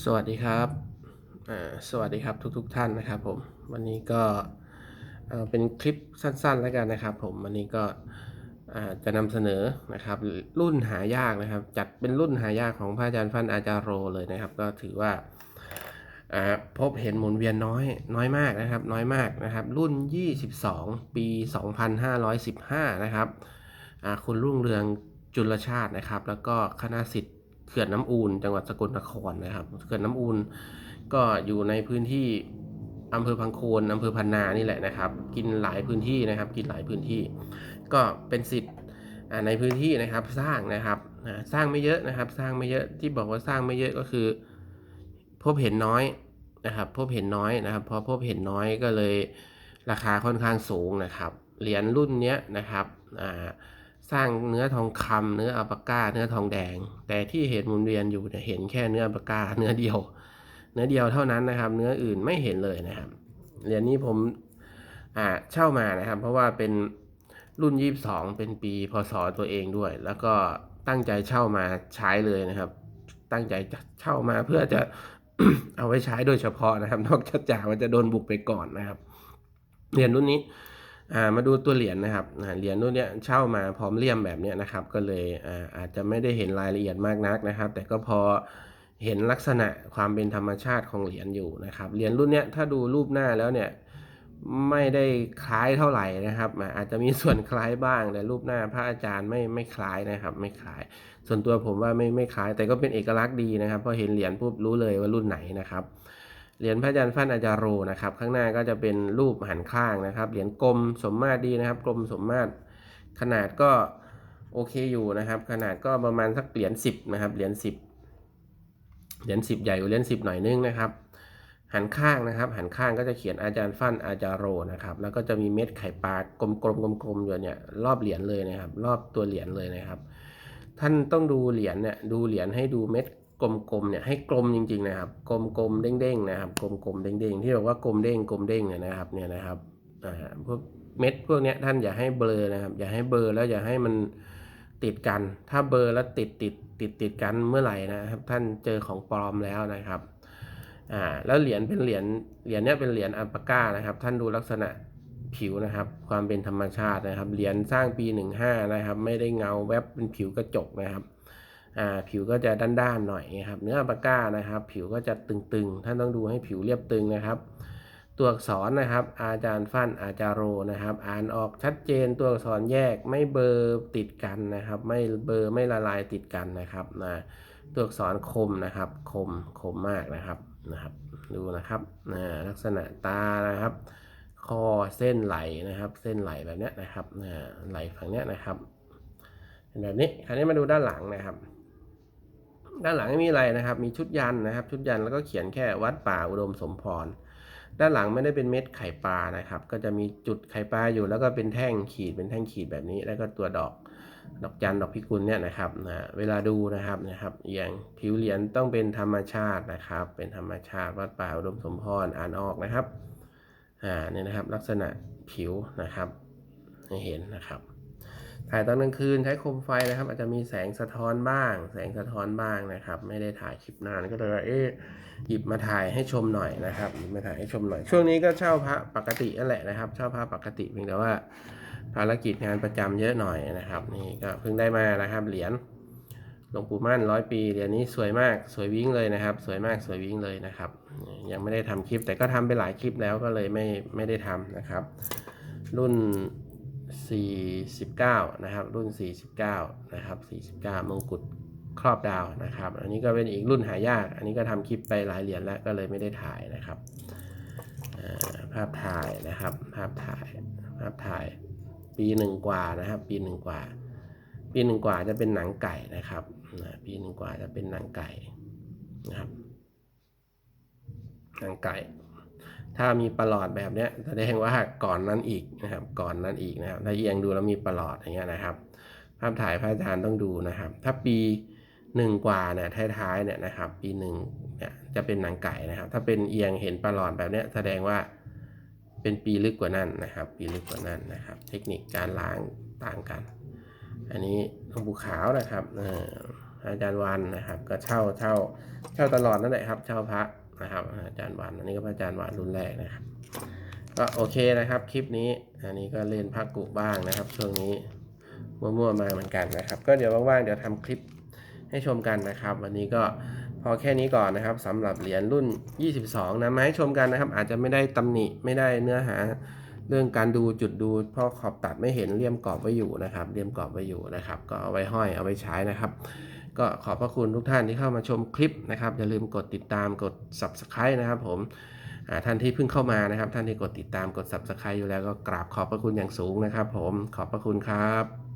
สวัสดีครับ สวัสดีครับทุกๆทท่านนะครับผม วันนี้ก็เป็นคลิปสั้นๆแล้วกันนะครับ ผม วันนี้ก็จะนำเสนอนะครับ รุ่นหายากนะครับ จัดเป็นรุ่นหายากของพระอาจารย์ฟันอาจารโรเลยนะครับ ก็ถือว่าพบเห็นหมุนเวียนน้อยน้อยมากนะครับ น้อยมากนะครับ รุ่น 22 ปี 2515 นะครับคุณรุ่งเรืองจุลชาตินะครับ แล้วก็คณะสิทธิ์ เขื่อนน้ำอูนจังหวัดสกลนครนะครับ เขื่อนน้ำอูนก็อยู่ในพื้นที่อำเภอพังโคนอำเภอพันนานี่แหละนะครับ กินหลายพื้นที่นะครับ กินหลายพื้นที่ ก็เป็นสิทธิ์ในพื้นที่นะครับสร้างนะครับสร้างไม่เยอะนะครับ สร้างไม่เยอะที่บอกว่าสร้างไม่เยอะก็คือ พบเห็นน้อยนะครับ พบเห็นน้อยนะครับ พอพบเห็นน้อยก็เลยราคาค่อนข้างสูงนะครับเหรียญรุ่นเนี้ยนะครับอ่า สร้างเนื้อทองคำเนื้ออัลปาก้า เนื้อทองแดง แต่ที่เห็นหมุนเวียนอยู่เนี่ยเห็นแค่เนื้ออัลปาก้า เนื้อเดียว เนื้อเดียวเท่านั้นนะครับ เนื้ออื่นไม่เห็นเลยนะครับเหรียญนี้ผมอ่าเช่ามานะครับ เพราะว่าเป็นรุ่น 22 เป็นปีพศตัวเองด้วย แล้วก็ตั้งใจเช่ามาใช้เลยนะครับ ตั้งใจจะเช่ามาเพื่อจะเอาไว้ใช้โดยเฉพาะนะครับ นอกจากมันจะโดนบุกไปก่อนนะครับเหรียญรุ่นนี้ อ่ามาดูตัวเหรียญนะครับเหรียญรุ่นนี้เช่ามาพร้อมเลี่ยมแบบนี้นะครับ ก็เลยอ่าอาจจะไม่ได้เห็นรายละเอียดมากนักนะครับ แต่ก็พอเห็นลักษณะความเป็นธรรมชาติของเหรียญอยู่นะครับเหรียญรุ่นนี้ถ้าดูรูปหน้าแล้วเนี่ยไม่ได้คล้ายเท่าไหร่นะครับ อาจจะมีส่วนคล้ายบ้างแต่รูปหน้าพระอาจารย์ไม่ไม่คล้ายนะครับ ไม่คล้าย ส่วนตัวผมว่าไม่ไม่คล้าย แต่ก็เป็นเอกลักษณ์ดีนะครับพอเห็นเหรียญปุ๊บรู้เลยว่ารุ่นไหนนะครับ เหรียญพระอาจารย์ฟั่นอาจารโรนะครับ ข้างหน้าก็จะเป็นรูปหันข้างนะครับ เหรียญกลมสมมาตรดีนะครับ กลมสมมาตร ขนาดก็โอเคอยู่นะครับ ขนาดก็ประมาณสักเหรียญสิบนะครับ เหรียญสิบเหรียญสิบใหญ่กว่าเหรียญสิบหน่อยนึงนะครับ หันข้างนะครับ หันข้างก็จะเขียนอาจารย์ฟั่นอาจารโรนะครับ แล้วก็จะมีเม็ดไข่ปลากลมๆกลมๆอยู่เนี่ยรอบเหรียญเลยนะครับ รอบตัวเหรียญเลยนะครับ ท่านต้องดูเหรียญเนี่ย ดูเหรียญให้ดูเม็ด กลมๆเนี่ยให้กลมจริงๆนะครับ กลมๆเด้งๆนะครับ กลมๆเด้งๆที่บอกว่ากลมเด้งกลมเด้งเนี่ยนะครับเนี่ยนะครับอ่าพวกเม็ดพวกเนี้ยท่านอย่าให้เบลอนะครับ อย่าให้เบลอแล้วอย่าให้มันติดกัน ถ้าเบลอแล้วติดติดติดติดกันเมื่อไหร่นะครับ ท่านเจอของปลอมแล้วนะครับอ่าแล้วเหรียญเป็นเหรียญเหรียญเนี้ยเป็นเหรียญอัลปาก้านะครับ ท่านดูลักษณะผิวนะครับ ความเป็นธรรมชาตินะครับเหรียญสร้างปี 15นะครับ ไม่ได้เงาแวบเป็นผิวกระจกนะครับ ผิวก็จะด้านๆหน่อยนะครับ เนื้ออัลปาก้านะครับ ผิวก็จะตึงๆ ท่านต้องดูให้ผิวเรียบตึงนะครับ ตัวอักษรนะครับ อาจารย์ฟันอาจารย์โรนะครับ อ่านออกชัดเจนตัวอักษรแยกไม่เบอร์ติดกันนะครับ ไม่เบอร์ไม่ละลายติดกันนะครับนะตัวอักษรคมนะครับ คมคมมากนะครับนะครับ ดูนะครับนะลักษณะตานะครับคอเส้นไหลนะครับ เส้นไหลแบบนี้นะครับอ่าไหลฝั่งนี้นะครับเป็นแบบนี้คราวนี้มาดูด้านหลังนะครับ ด้านหลังไม่มีอะไรนะครับ มีชุดยันนะครับ ชุดยันแล้วก็เขียนแค่วัดป่าอุดมสมพร ด้านหลังไม่ได้เป็นเม็ดไข่ปลานะครับ ก็จะมีจุดไข่ปลาอยู่ แล้วก็เป็นแท่งขีดเป็นแท่งขีดแบบนี้ แล้วก็ตัวดอกดอกจันดอกพิกุลเนี่ยนะครับนะเวลาดูนะครับนะครับอย่างผิวเหรียญต้องเป็นธรรมชาตินะครับ เป็นธรรมชาติวัดป่าอุดมสมพรอ่านออกนะครับอ่าเนี่ยนะครับลักษณะผิวนะครับให้เห็นนะครับ ถ่ายตอนกลางคืนใช้โคมไฟนะครับ อาจจะมีแสงสะท้อนบ้าง แสงสะท้อนบ้างนะครับ ไม่ได้ถ่ายคลิปนานก็เลยเอ๊ะหยิบมาถ่ายให้ชมหน่อยนะครับหยิบมาถ่ายให้ชมหน่อย ช่วงนี้ก็เช่าพระปกตินั่นแหละนะครับ เช่าพระปกติเพียงแต่ว่าภารกิจงานประจำเยอะหน่อยนะครับ นี่ก็เพิ่งได้มานะครับเหรียญหลวงปู่มั่นร้อยปีเหรียญนี้สวยมากสวยวิ่งเลยนะครับ สวยมากสวยวิ่งเลยนะครับ ยังไม่ได้ทำคลิปแต่ก็ทำไปหลายคลิปแล้วก็เลยไม่ไม่ได้ทำนะครับ รุ่น 49 นะครับ รุ่น 49 นะครับ 49 มงกุฎครอบดาวนะครับ อันนี้ก็เป็นอีกรุ่นหายาก อันนี้ก็ทำคลิปไปหลายเหรียญแล้วก็เลยไม่ได้ถ่ายนะครับ ภาพถ่ายนะครับ ภาพถ่าย ภาพถ่าย ปีหนึ่งกว่านะครับ ปีหนึ่งกว่า ปีหนึ่งกว่าจะเป็นหนังไก่นะครับ ปีหนึ่งกว่าจะเป็นหนังไก่นะครับ หนังไก่ ถ้ามีประหลอดแบบเนี้ยแสดงว่าก่อนนั้นอีกนะครับ ก่อนนั้นอีกนะครับ ถ้าเอียงดูแล้วมีประหลอดอย่างเงี้ยนะครับ ภาพถ่ายพระอาจารย์ต้องดูนะครับ ถ้าปีหนึ่งกว่าเนี่ยท้ายๆเนี่ยนะครับ ปีหนึ่งเนี่ยจะเป็นหนังไก่นะครับ ถ้าเป็นเอียงเห็นประหลอดแบบเนี้ยแสดงว่าเป็นปีลึกกว่านั้นนะครับ ปีลึกกว่านั้นนะครับ เทคนิคการล้างต่างกัน อันนี้หลวงปู่ขาวนะครับอออาจารย์วันนะครับ ก็เช่าเช่าเช่าตลอดนั่นแหละครับ เช่าพระ นะครับอาจารย์หวันอันนี้ก็พระอาจารย์หวันรุ่นแรกนะครับก็โอเคนะครับคลิปนี้อันนี้ก็เล่นพักกุบ้างนะครับ ช่วงนี้มั่วๆมาเหมือนกันนะครับ ก็เดี๋ยวว่างๆเดี๋ยวทำคลิปให้ชมกันนะครับ วันนี้ก็พอแค่นี้ก่อนนะครับสำหรับเหรียญรุ่น 22 นะมาให้ชมกันนะครับ อาจจะไม่ได้ตำหนิไม่ได้เนื้อหาเรื่องการดูจุดดูเพราะขอบตัดไม่เห็นเลี่ยมกรอบไว้อยู่นะครับเลี่ยมกรอบไว้อยู่นะครับ ก็เอาไว้ห้อยเอาไว้ใช้นะครับ ก็ขอบพระคุณทุกท่านที่เข้ามาชมคลิปนะครับ อย่าลืมกดติดตามกด subscribe นะครับผมท่านที่เพิ่งเข้ามานะครับ ท่านที่กดติดตามกด subscribe อยู่แล้วก็กราบขอบพระคุณอย่างสูงนะครับ ผมขอบพระคุณครับ